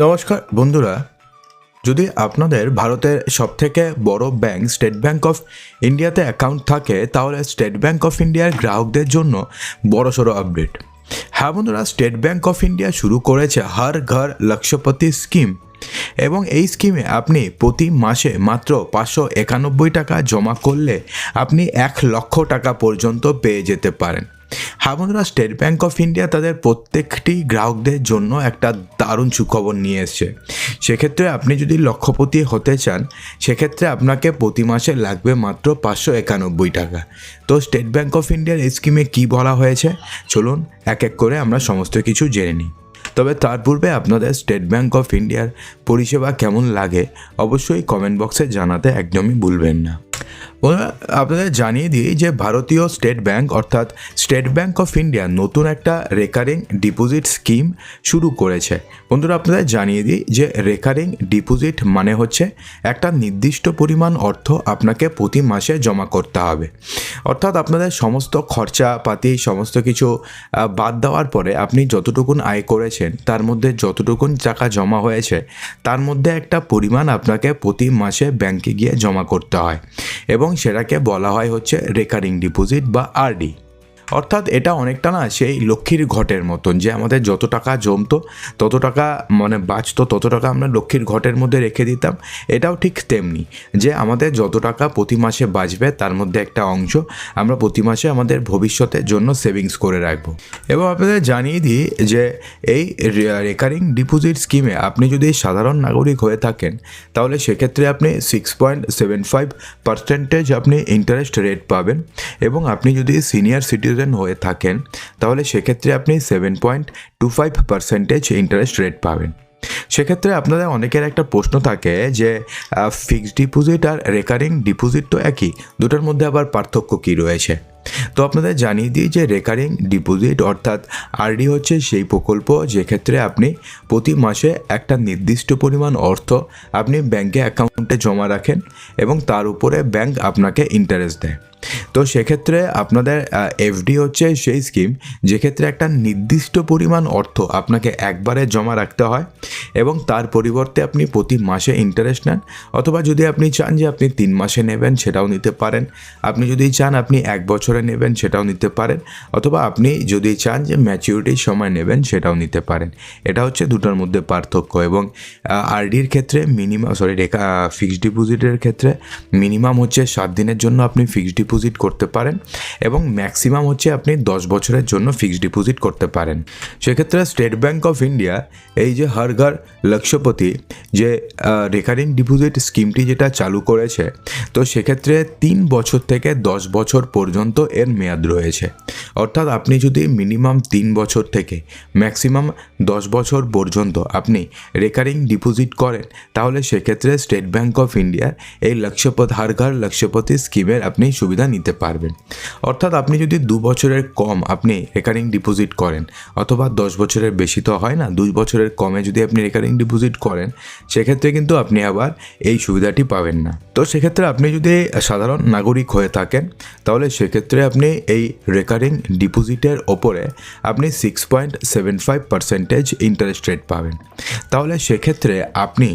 নমস্কার, বন্ধুরা। যদি আপনাদের ভারতের সবথেকে বড় ব্যাংক স্টেট ব্যাংক অফ ইন্ডিয়াতে অ্যাকাউন্ট থাকে, তাহলে স্টেট ব্যাংক অফ ইন্ডিয়ার গ্রাহকদের জন্য বড়সড় আপডেট। হ্যাঁ বন্ধুরা, স্টেট ব্যাংক অফ ইন্ডিয়া শুরু করেছে হর ঘর লক্ষপতি স্কিম এবং এই স্কিমে আপনি প্রতি মাসে মাত্র পাঁচশো একানব্বই টাকা জমা করলে আপনি এক লক্ষ টাকা পর্যন্ত পেয়ে যেতে পারেন। বন্ধুরা স্টেট ব্যাঙ্ক অফ ইন্ডিয়া তাদের প্রত্যেকটি গ্রাহকদের জন্য একটা দারুণ সুখবর নিয়ে এসছে। সেক্ষেত্রে আপনি যদি লক্ষ্যপতি হতে চান, সেক্ষেত্রে আপনাকে প্রতি মাসে লাগবে মাত্র পাঁচশো একানব্বই টাকা। তো স্টেট ব্যাঙ্ক অফ ইন্ডিয়ার স্কিমে কী বলা হয়েছে? চলুন এক এক করে আমরা সমস্ত কিছু জেনে নিই। তবে তার পূর্বে আপনাদের স্টেট ব্যাঙ্ক অফ ইন্ডিয়ার পরিষেবা কেমন লাগে অবশ্যই কমেন্ট বক্সে জানাতে একদমই ভুলবেন না। আপনাদের জানিয়ে দিই যে ভারতীয় স্টেট ব্যাংক অর্থাৎ স্টেট ব্যাংক অফ ইন্ডিয়া নতুন একটা রেকারিং ডিপোজিট স্কিম শুরু করেছে। বন্ধুরা, আপনাদের জানিয়ে দিই যে রেকারিং ডিপোজিট মানে হচ্ছে একটা নির্দিষ্ট পরিমাণ অর্থ আপনাকে প্রতি মাসে জমা করতে হবে। অর্থাৎ আপনাদের সমস্ত খরচাপাতি, সমস্ত কিছু বাদ দেওয়ার পরে আপনি যতটুকুন আয় করেছেন, তার মধ্যে যতটুকুন টাকা জমা হয়েছে, তার মধ্যে একটা পরিমাণ আপনাকে প্রতি মাসে ব্যাংকে গিয়ে জমা করতে হয়। এবং সেটাকে বলা হয় হচ্ছে রেকারিং ডিপোজিট বা আরডি অর্থাৎ এটা অনেকটা না সেই লক্ষ্মীর ঘটের মতন যে আমাদের যত টাকা জমতো, তত টাকা মানে বাঁচতো, তত টাকা আমরা লক্ষ্মীর ঘটের মধ্যে রেখে দিতাম। এটাও ঠিক তেমনি যে আমাদের যত টাকা প্রতি মাসে বাঁচবে তার মধ্যে একটা অংশ আমরা প্রতি মাসে আমাদের ভবিষ্যতের জন্য সেভিংস করে রাখব। এবং আপনাদের জানিয়ে দিই যে এই রেকারিং ডিপোজিট স্কিমে আপনি যদি সাধারণ নাগরিক হয়ে থাকেন, তাহলে সেক্ষেত্রে আপনি six point seven five percentage আপনি ইন্টারেস্ট রেট পাবেন এবং আপনি যদি সিনিয়র সিটিজেন হয়ে থাকেন, তাহলে সেক্ষেত্রে আপনি seven point two five percentage interest rate পাবেন। সেক্ষেত্রে আপনাদের অনেকের একটা প্রশ্ন থাকে যে ফিক্সড ডিপোজিট আর রেকারিং ডিপোজিট তো একই, দুটোর মধ্যে আবার পার্থক্য কী রয়েছে? তো আপনাদের জানিয়ে দিই যে রেকারিং ডিপোজিট অর্থাৎ আরডি হচ্ছে সেই প্রকল্প, যেক্ষেত্রে আপনি প্রতি মাসে একটা নির্দিষ্ট পরিমাণ অর্থ আপনি ব্যাংকে অ্যাকাউন্টে জমা রাখেন এবং তার উপরে ব্যাংক আপনাকে ইন্টারেস্ট দেয়। তো সেক্ষেত্রে আপনাদের এফডি হচ্ছে সেই স্কিম যেক্ষেত্রে একটা নির্দিষ্ট পরিমাণ অর্থ আপনাকে একবারে জমা রাখতে হয় এবং তার পরিবর্তে আপনি প্রতি মাসে ইন্টারেস্ট নেন অথবা যদি আপনি চান যে আপনি তিন মাসে নেবেন সেটাও নিতে পারেন। আপনি যদি চান আপনি এক বছরে নেবেন সেটাও নিতে পারেন অথবা আপনি যদি চান যে ম্যাচিউরিটির সময় নেবেন সেটাও নিতে পারেন। এটা হচ্ছে দুটোর মধ্যে পার্থক্য এবং আরডির ক্ষেত্রে মিনিমাম সরি ফিক্সড ডিপোজিটের ক্ষেত্রে মিনিমাম হচ্ছে সাত দিনের জন্য আপনি ফিক্সড ডিপোজিট করতে পারেন এবং ম্যাক্সিমাম হচ্ছে আপনি দশ বছরের জন্য ফিক্সড ডিপোজিট করতে পারেন। সেক্ষেত্রে স্টেট ব্যাঙ্ক অফ ইন্ডিয়া এই যে হর ঘর লক্ষ্যপতি যে রেকারিং ডিপোজিট স্কিমটি যেটা চালু করেছে, তো সেক্ষেত্রে তিন বছর থেকে দশ বছর পর্যন্ত এর মেয়াদ রয়েছে। অর্থাৎ আপনি যদি মিনিমাম তিন বছর থেকে ম্যাক্সিমাম দশ বছর পর্যন্ত আপনি রেকারিং ডিপোজিট করেন, তাহলে সেক্ষেত্রে স্টেট ব্যাঙ্ক অফ ইন্ডিয়ার এই লক্ষ্যপথ হার ঘর লক্ষ্যপতি স্কিমের আপনি সুবিধা নিতে পারবেন। অর্থাৎ আপনি যদি দু বছরের কম আপনি রেকারিং ডিপোজিট করেন, অথবা দশ বছরের বেশি তো হয় না, দুই বছরের কমে যদি আপনি রেকারিং ডিপোজিট করেন, সেক্ষেত্রে কিন্তু আপনি আবার এই সুবিধাটি পাবেন না। তো সেক্ষেত্রে আপনি যদি সাধারণ নাগরিক হয়ে থাকেন, তাহলে সেক্ষেত্রে আপনি এই রেকারিং ডিপোজিটের ওপরে আপনি six point seven five percentage interest rate পাবেন। তাহলে সেক্ষেত্রে আপনি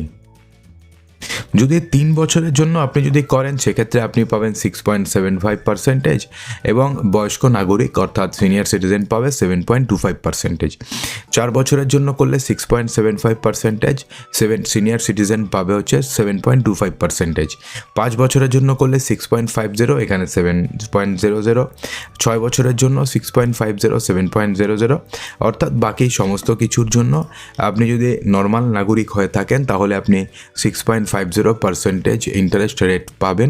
যদি তিন বছরের জন্য আপনি যদি করেন, সেক্ষেত্রে আপনি পাবেন six point seven five percentage এবং বয়স্ক নাগরিক অর্থাৎ সিনিয়র সিটিজেন পাবে seven point two five percentage চার বছরের জন্য করলে six point seven five percentage seven senior citizen পাবে হচ্ছে seven point two five percentage পাঁচ বছরের জন্য করলে সিক্স পয়েন্ট ফাইভ জিরো এখানে সেভেন পয়েন্ট জিরো জিরো ছয় বছরের জন্য six point five zero seven point zero zero অর্থাৎ বাকি সমস্ত কিছুর জন্য আপনি যদি নর্মাল নাগরিক হয়ে থাকেন, তাহলে আপনি six point five zero percentage interest rate পাবেন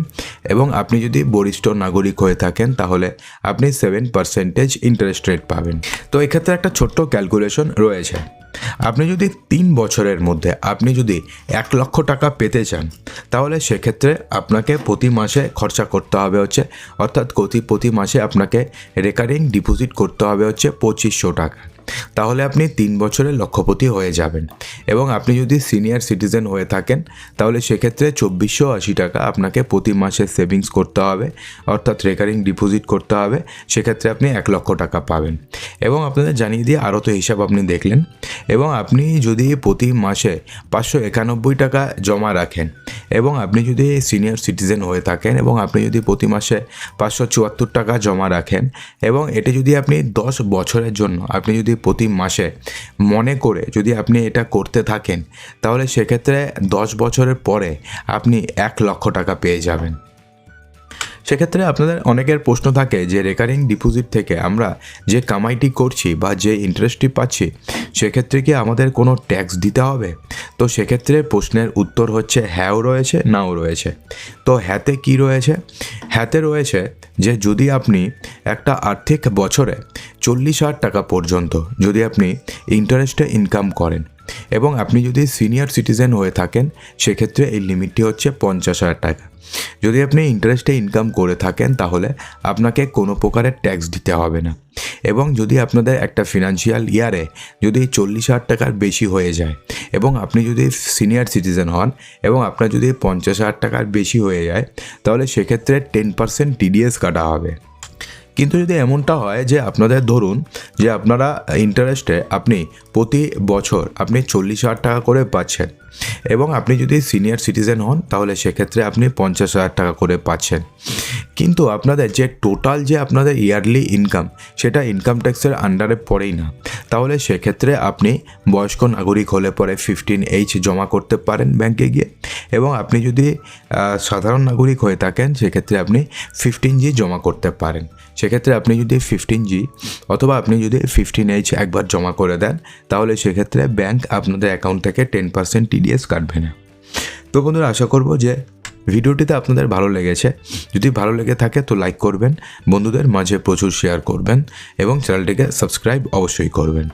এবং আপনি যদি বরিষ্ঠ নাগরিক হয়ে থাকেন, তাহলে আপনি সেভেন পার্সেন্টেজ ইন্টারেস্ট রেট পাবেন। তো এক্ষেত্রে একটা ছোট্ট ক্যালকুলেশন রয়েছে। আপনি যদি তিন বছরের মধ্যে আপনি যদি এক লক্ষ টাকা পেতে চান, তাহলে সেক্ষেত্রে আপনাকে প্রতি মাসে খরচা করতে হবে হচ্ছে, অর্থাৎ প্রতি প্রতি মাসে আপনাকে রেকারিং ডিপোজিট করতে হবে হচ্ছে পঁচিশশো টাকা। তাহলে আপনি তিন বছরের লক্ষপতি হয়ে যাবেন। এবং আপনি যদি সিনিয়র সিটিজেন হয়ে থাকেন, তাহলে সেক্ষেত্রে চব্বিশশো আশি টাকা আপনাকে প্রতি মাসে সেভিংস করতে হবে, অর্থাৎ রেকারিং ডিপোজিট করতে হবে, সেক্ষেত্রে আপনি এক লক্ষ টাকা পাবেন। এবং আপনাদের জানিয়ে দিয়ে আরও তো হিসাব আপনি দেখলেন। এবং আপনি যদি প্রতি মাসে পাঁচশো একানব্বই টাকা জমা রাখেন, এবং আপনি যদি সিনিয়র সিটিজেন হয়ে থাকেন, এবং আপনি যদি প্রতি মাসে পাঁচশো চুয়াত্তর টাকা জমা রাখেন, এবং এটি যদি আপনি দশ বছরের জন্য, আপনি যদি প্রতি মাসে। মনে করে যদি আপনি এটা করতে থাকেন, তাহলে সেক্ষেত্রে দশ বছরের পরে আপনি এক লক্ষ টাকা পেয়ে যাবেন। সেক্ষেত্রে আপনাদের অনেকের প্রশ্ন থাকে যে রেকারিং ডিপোজিট থেকে আমরা যে কামাইটি করছি বা যে ইন্টারেস্টটি পাচ্ছি, সেক্ষেত্রে কি আমাদের কোনো ট্যাক্স দিতে হবে? তো সেক্ষেত্রে প্রশ্নের উত্তর হচ্ছে হ্যাঁও রয়েছে, নাও রয়েছে। তো হ্যাতে কি রয়েছে? হ্যাতে রয়েছে যে যদি আপনি একটা আর্থিক বছরে চল্লিশ হাজার টাকা পর্যন্ত যদি আপনি ইন্টারেস্টে ইনকাম করেন এবং আপনি যদি সিনিয়র সিটিজেন হয়ে থাকেন, সেক্ষেত্রে এই লিমিটটি হচ্ছে পঞ্চাশ হাজার টাকা। যদি আপনি ইন্টারেস্টে ইনকাম করে থাকেন, তাহলে আপনাকে কোনো প্রকারের ট্যাক্স দিতে হবে না। এবং যদি আপনাদের একটা ফিনান্সিয়াল ইয়ারে যদি চল্লিশ হাজার টাকার বেশি হয়ে যায়, এবং আপনি যদি সিনিয়র সিটিজেন হন, এবং আপনার যদি পঞ্চাশ হাজার টাকার বেশি হয়ে যায়, তাহলে সেক্ষেত্রে টেন পার্সেন্ট টিডিএস কাটা হবে। কিন্তু যদি এমনটা হয় যে আপনাদের ধরুন যে আপনারা ইন্টারেস্টে আপনি প্রতি বছর আপনি চল্লিশ হাজার টাকা করে পাচ্ছেন এবং আপনি যদি সিনিয়র সিটিজেন হন, তাহলে সেক্ষেত্রে আপনি পঞ্চাশ হাজার টাকা করে পাচ্ছেন। কিন্তু আপনাদের যে টোটাল যে আপনাদের ইয়ারলি ইনকাম সেটা ইনকাম ট্যাক্সের আন্ডারে পড়েই না। তাহলে সেক্ষেত্রে আপনি বয়স্ক নাগরিক হলে পরে ফিফটিন এইচ জমা করতে পারেন ব্যাংকে গিয়ে। এবং আপনি যদি সাধারণ নাগরিক হয়ে থাকেন, সেক্ষেত্রে আপনি ফিফটিন জি জমা করতে পারেন। সেক্ষেত্রে আপনি যদি ফিফটিন জি অথবা আপনি যদি ফিফটিন এইচ একবার জমা করে দেন, তাহলে সেক্ষেত্রে ব্যাংক আপনাদের অ্যাকাউন্ট থেকে টেন পার্সেন্ট টিডিএস কাটবে না। তো বন্ধুরা, আশা করব যে ভিডিওটিতে আপনাদের ভালো লেগেছে। যদি ভালো লেগে থাকে তো লাইক করবেন, বন্ধুদের মাঝে প্রচুর শেয়ার করবেন এবং চ্যানেলটিকে সাবস্ক্রাইব অবশ্যই করবেন।